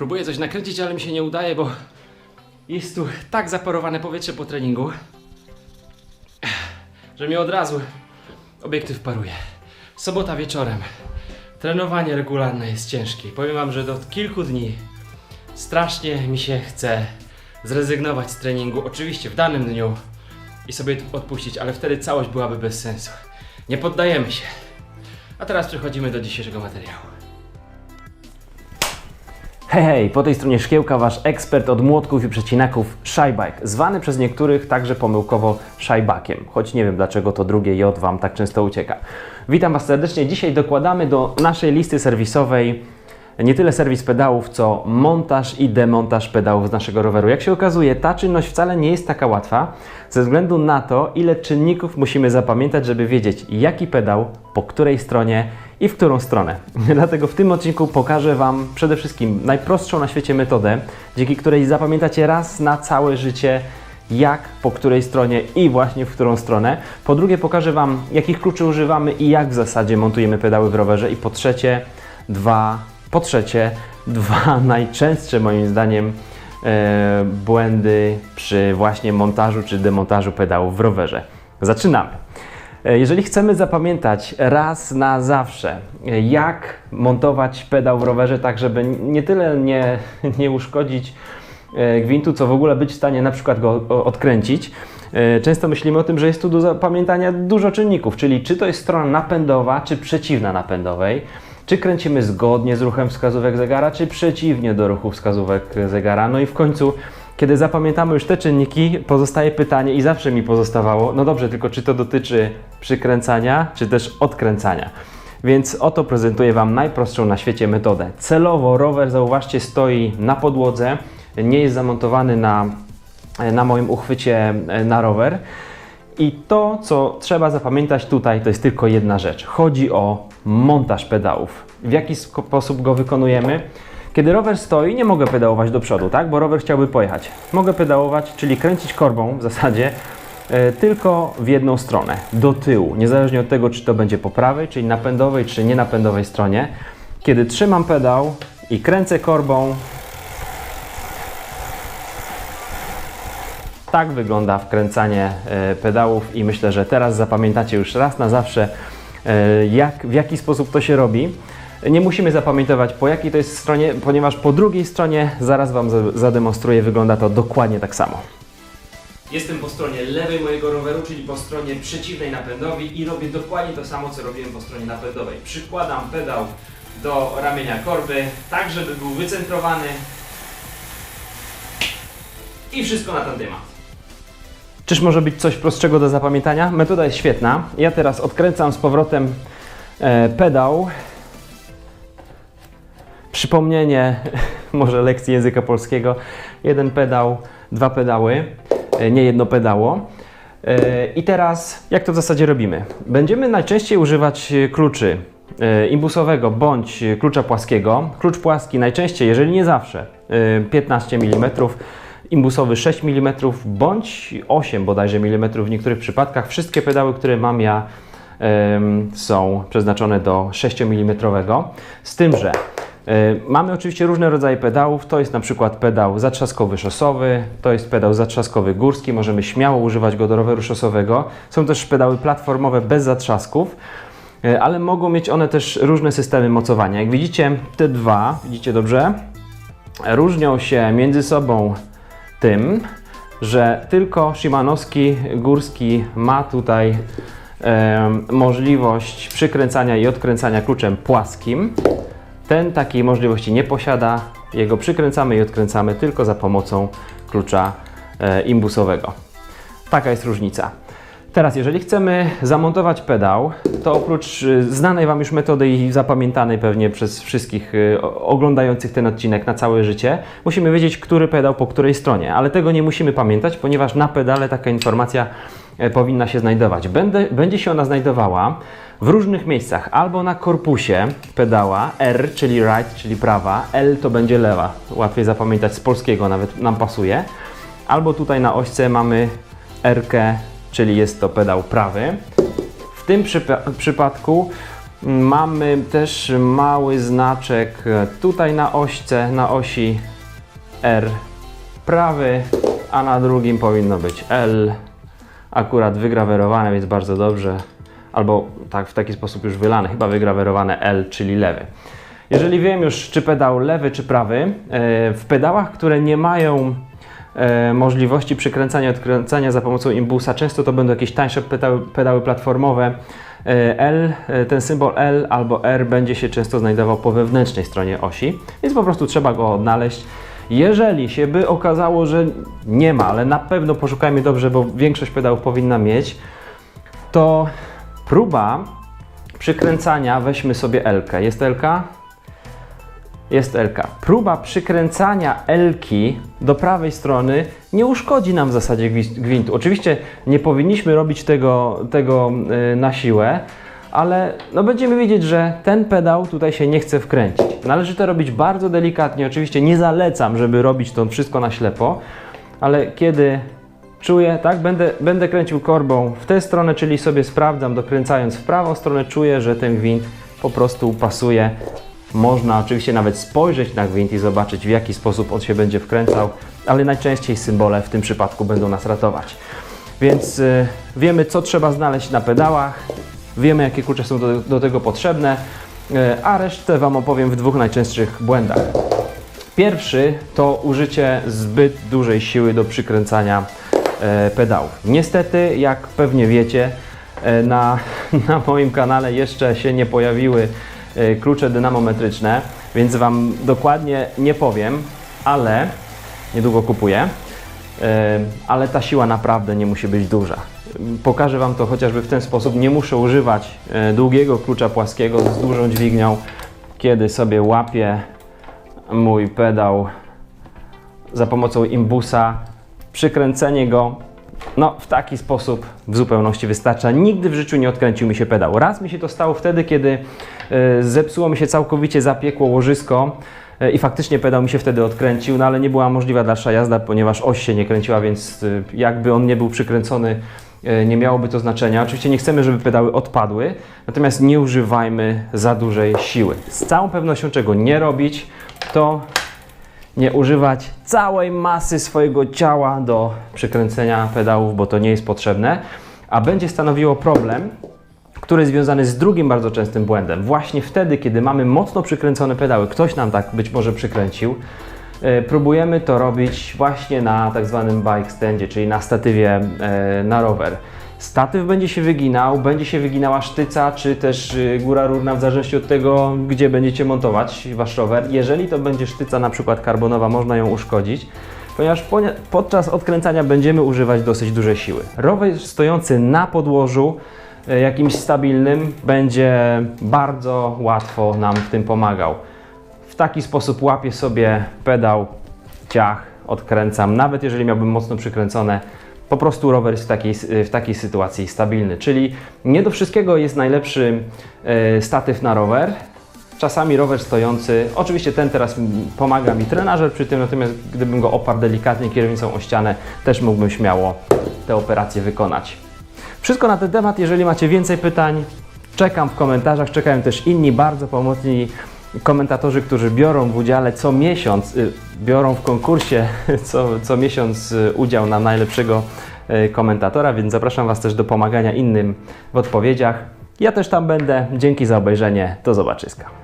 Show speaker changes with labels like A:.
A: Próbuję coś nakręcić, ale mi się nie udaje, bo jest tu tak zaparowane powietrze po treningu, że mi od razu obiektyw paruje. Sobota wieczorem. Trenowanie regularne jest ciężkie. Powiem wam, że od kilku dni strasznie mi się chce zrezygnować z treningu, oczywiście w danym dniu i sobie odpuścić, ale wtedy całość byłaby bez sensu. Nie poddajemy się. A teraz przechodzimy do dzisiejszego materiału. Hej, hej, po tej stronie szkiełka Wasz ekspert od młotków i przecinaków Shybike, zwany przez niektórych także pomyłkowo Shybakiem, choć nie wiem dlaczego to drugie J Wam tak często ucieka. Witam Was serdecznie, dzisiaj dokładamy do naszej listy serwisowej nie tyle serwis pedałów, co montaż i demontaż pedałów z naszego roweru. Jak się okazuje, ta czynność wcale nie jest taka łatwa, ze względu na to, ile czynników musimy zapamiętać, żeby wiedzieć, jaki pedał, po której stronie i w którą stronę. Dlatego w tym odcinku pokażę Wam przede wszystkim najprostszą na świecie metodę, dzięki której zapamiętacie raz na całe życie, jak, po której stronie i właśnie w którą stronę. Po drugie, pokażę Wam, jakich kluczy używamy i jak w zasadzie montujemy pedały w rowerze. I po trzecie, dwa, po trzecie, dwa najczęstsze moim zdaniem e, błędy przy właśnie montażu czy demontażu pedałów w rowerze. Zaczynamy. E, Jeżeli chcemy zapamiętać raz na zawsze, e, jak montować pedał w rowerze, tak żeby nie tyle nie, nie uszkodzić e, gwintu, co w ogóle być w stanie na przykład go odkręcić, często myślimy o tym, że jest tu do zapamiętania dużo czynników, czyli czy to jest strona napędowa, czy przeciwna napędowej, czy kręcimy zgodnie z ruchem wskazówek zegara, czy przeciwnie do ruchu wskazówek zegara. No i w końcu, kiedy zapamiętamy już te czynniki, pozostaje pytanie i zawsze mi pozostawało, no dobrze, tylko czy to dotyczy przykręcania, czy też odkręcania. Więc oto prezentuję Wam najprostszą na świecie metodę. Celowo rower, zauważcie, stoi na podłodze, nie jest zamontowany na, na moim uchwycie e, na rower. I to, co trzeba zapamiętać tutaj, to jest tylko jedna rzecz. Chodzi o montaż pedałów. W jaki sposób go wykonujemy? Kiedy rower stoi, nie mogę pedałować do przodu, tak? Bo rower chciałby pojechać. Mogę pedałować, czyli kręcić korbą w zasadzie e, tylko w jedną stronę, do tyłu, niezależnie od tego, czy to będzie po prawej, czyli napędowej, czy nienapędowej stronie. Kiedy trzymam pedał i kręcę korbą, Tak wygląda wkręcanie e, pedałów i myślę, że teraz zapamiętacie już raz na zawsze, e, jak, w jaki sposób to się robi. Nie musimy zapamiętywać po jakiej to jest stronie, ponieważ po drugiej stronie zaraz Wam za- zademonstruję, wygląda to dokładnie tak samo. Jestem po stronie lewej mojego roweru, czyli po stronie przeciwnej napędowi i robię dokładnie to samo, co robiłem po stronie napędowej. Przykładam pedał do ramienia korby, tak żeby był wycentrowany i wszystko na ten temat. Czyż może być coś prostszego do zapamiętania? Metoda jest świetna. Ja teraz odkręcam z powrotem e, pedał. Przypomnienie może lekcji języka polskiego. Jeden pedał, dwa pedały, e, nie jedno pedało. E, I teraz, jak to w zasadzie robimy? Będziemy najczęściej używać kluczy e, imbusowego bądź klucza płaskiego. Klucz płaski najczęściej, jeżeli nie zawsze, e, 15 mm, imbusowy 6 mm bądź 8 bodajże mm w niektórych przypadkach. Wszystkie pedały, które mam ja są przeznaczone do 6 mm. Z tym, że mamy oczywiście różne rodzaje pedałów. To jest na przykład pedał zatrzaskowy szosowy, to jest pedał zatrzaskowy górski. Możemy śmiało używać go do roweru szosowego. Są też pedały platformowe bez zatrzasków. E, Ale mogą mieć one też różne systemy mocowania. Jak widzicie, te dwa, widzicie dobrze, różnią się między sobą tym, że tylko Szymanowski Górski ma tutaj em, możliwość przykręcania i odkręcania kluczem płaskim. Ten takiej możliwości nie posiada. Jego przykręcamy i odkręcamy tylko za pomocą klucza e, imbusowego. Taka jest różnica. Teraz, jeżeli chcemy zamontować pedał, to oprócz y, znanej Wam już metody i zapamiętanej pewnie przez wszystkich o- oglądających ten odcinek na całe życie, musimy wiedzieć, który pedał po której stronie. Ale tego nie musimy pamiętać, ponieważ na pedale taka informacja e, powinna się znajdować. Będę, będzie się ona znajdowała w różnych miejscach, albo na korpusie pedała R, czyli right, czyli prawa, L to będzie lewa. Łatwiej zapamiętać z polskiego, nawet nam pasuje. Albo tutaj na ośce mamy R, czyli jest to pedał prawy. W tym przypa- przypadku Mamy też mały znaczek e, tutaj na ośce, na osi R prawy, a na drugim powinno być L. Akurat wygrawerowane, więc bardzo dobrze. Albo tak w taki sposób już wylane, chyba wygrawerowane L, czyli lewy. Jeżeli wiem już, czy pedał lewy, czy prawy, e, w pedałach, które nie mają e, możliwości przykręcania i odkręcania za pomocą imbusa, często to będą jakieś tańsze pedały, platformowe. E, L, ten symbol L albo R będzie się często znajdował po wewnętrznej stronie osi, więc po prostu trzeba go odnaleźć. Jeżeli się by okazało, że nie ma, ale na pewno poszukajmy dobrze, bo większość pedałów powinna mieć, to próba przykręcania, weźmy sobie L. -kę. Jest L? -ka? Jest L. -ka. Próba przykręcania L do prawej strony nie uszkodzi nam w zasadzie gwi- gwintu. Oczywiście nie powinniśmy robić tego, tego y, na siłę, ale no będziemy wiedzieć, że ten pedał tutaj się nie chce wkręcić. Należy to robić bardzo delikatnie. Oczywiście nie zalecam, żeby robić to wszystko na ślepo, ale kiedy czuję, tak, będę, będę kręcił korbą w tę stronę, czyli sobie sprawdzam, dokręcając w prawą stronę, czuję, że ten gwint po prostu pasuje. Można oczywiście nawet spojrzeć na gwint i zobaczyć, w jaki sposób on się będzie wkręcał, ale najczęściej symbole w tym przypadku będą nas ratować. Więc y, wiemy, co trzeba znaleźć na pedałach, wiemy, jakie klucze są do, do tego potrzebne, y, a resztę Wam opowiem w dwóch najczęstszych błędach. Pierwszy to użycie zbyt dużej siły do przykręcania pedałów. Niestety, jak pewnie wiecie, e, na, na moim kanale jeszcze się nie pojawiły e, klucze dynamometryczne, więc Wam dokładnie nie powiem, ale niedługo kupuję. E, Ale ta siła naprawdę nie musi być duża. Pokażę Wam to chociażby w ten sposób. Nie muszę używać e, długiego klucza płaskiego z dużą dźwignią, kiedy sobie łapię mój pedał za pomocą imbusa, przykręcenie go, no w taki sposób w zupełności wystarcza. Nigdy w życiu nie odkręcił mi się pedał. Raz mi się to stało wtedy, kiedy e, zepsuło mi się całkowicie zapiekło łożysko e, i faktycznie pedał mi się wtedy odkręcił, no ale nie była możliwa dalsza jazda, ponieważ oś się nie kręciła, więc e, jakby on nie był przykręcony, nie miałoby to znaczenia. Oczywiście nie chcemy, żeby pedały odpadły, natomiast nie używajmy za dużej siły. Z całą pewnością czego nie robić, to nie używać całej masy swojego ciała do przykręcenia pedałów, bo to nie jest potrzebne, a będzie stanowiło problem, który jest związany z drugim bardzo częstym błędem. Właśnie wtedy, kiedy mamy mocno przykręcone pedały, ktoś nam tak być może przykręcił, e, próbujemy to robić właśnie na tak zwanym bike standzie, czyli na statywie e, na rower. Statyw będzie się wyginał, będzie się wyginała sztyca, czy też y, góra rurna, w zależności od tego, gdzie będziecie montować wasz rower. Jeżeli to będzie sztyca na przykład karbonowa, można ją uszkodzić, ponieważ podczas odkręcania będziemy używać dosyć dużej siły. Rower stojący na podłożu e, jakimś stabilnym będzie bardzo łatwo nam w tym pomagał. W taki sposób łapię sobie pedał, ciach, odkręcam. Nawet jeżeli miałbym mocno przykręcone, po prostu rower jest w takiej, w takiej sytuacji stabilny. Czyli nie do wszystkiego jest najlepszy e, statyw na rower. Czasami rower stojący, oczywiście ten teraz pomaga mi trenażer przy tym, natomiast gdybym go oparł delikatnie kierownicą o ścianę, też mógłbym śmiało tę operację wykonać. Wszystko na ten temat. Jeżeli macie więcej pytań, czekam w komentarzach. Czekają też inni bardzo pomocni komentatorzy, którzy biorą w udziale co miesiąc, y, biorą w konkursie co, co miesiąc y, udział na najlepszego komentatora, więc zapraszam Was też do pomagania innym w odpowiedziach. Ja też tam będę. Dzięki za obejrzenie. Do zobaczyska.